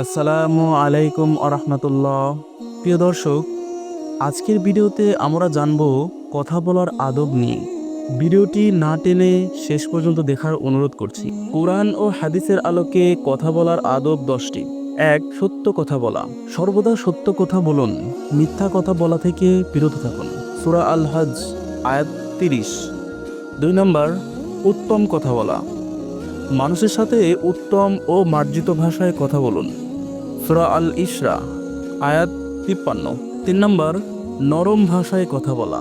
আসসালামু আলাইকুম আরহামতুল্লাহ। প্রিয় দর্শক, আজকের ভিডিওতে আমরা জানব কথা বলার আদব নিয়ে। ভিডিওটি না টেনে শেষ পর্যন্ত দেখার অনুরোধ করছি। কোরআন ও হাদিসের আলোকে কথা বলার আদব দশটি। এক, সত্য কথা বলা। সর্বদা সত্য কথা বলুন, মিথ্যা কথা বলা থেকে বিরত থাকুন। সুরা আল হজ আয়াত তিরিশ। দুই নম্বর, উত্তম কথা বলা। মানুষের সাথে উত্তম ও মার্জিত ভাষায় কথা বলুন। সুরা আল ইসরা আয়াত তিপ্পান্ন। তিন নম্বর, নরম ভাষায় কথা বলা।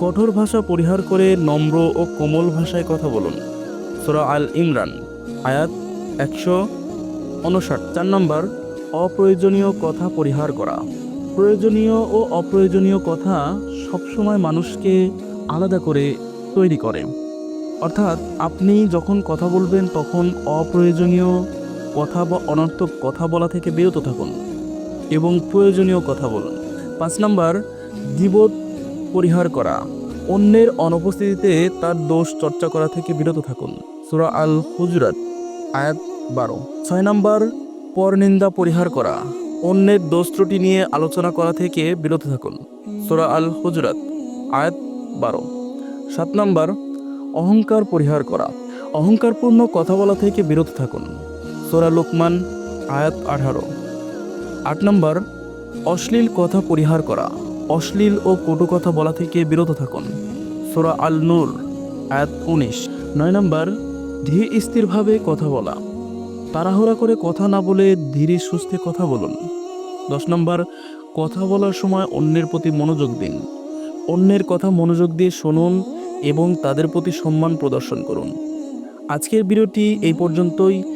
কঠোর ভাষা পরিহার করে নম্র ও কোমল ভাষায় কথা বলুন। সুরা আল ইমরান, আয়াত একশো উনষাট। চার নম্বর, অপ্রয়োজনীয় কথা পরিহার করা। প্রয়োজনীয় ও অপ্রয়োজনীয় কথা সবসময় মানুষকে আলাদা করে তৈরি করে। অর্থাৎ আপনি যখন কথা বলবেন তখন অপ্রয়োজনীয় কথা বা অনর্থক কথা বলা থেকে বিরত থাকুন এবং প্রয়োজনীয় কথা বলুন। পাঁচ নম্বর জীবত পরিহার করা। অন্যের অনুপস্থিতিতে তার দোষ চর্চা করা থেকে বিরত থাকুন। সুরা আল হুজরাত আয়াত বারো। ছয় নম্বর, পরনিন্দা পরিহার করা। অন্যের দোষ ত্রুটি নিয়ে আলোচনা করা থেকে বিরত থাকুন। সুরা আল হুজরাত আয়াত বারো। সাত নম্বর, অহংকার পরিহার করা। অহংকারপূর্ণ কথা বলা থেকে বিরত থাকুন। সোরা লোকমান, আয়াত আঠারো। আট নম্বর, অশ্লীল কথা পরিহার করা। অশ্লীল ও কটু কথা বলা থেকে বিরত থাকুন। সোরা আল নূর আয়াত উনিশ। নয় নম্বর, ধীর স্থিরভাবে কথা বলা। তাড়াহুড়া করে কথা না বলে ধীরে সুস্থে কথা বলুন। দশ নম্বর, কথা বলার সময় অন্যের প্রতি মনোযোগ দিন। অন্যের কথা মনোযোগ দিয়ে শুনুন এবং তাদের প্রতি সম্মান প্রদর্শন করুন। আজকের ভিডিওটি এই পর্যন্তই।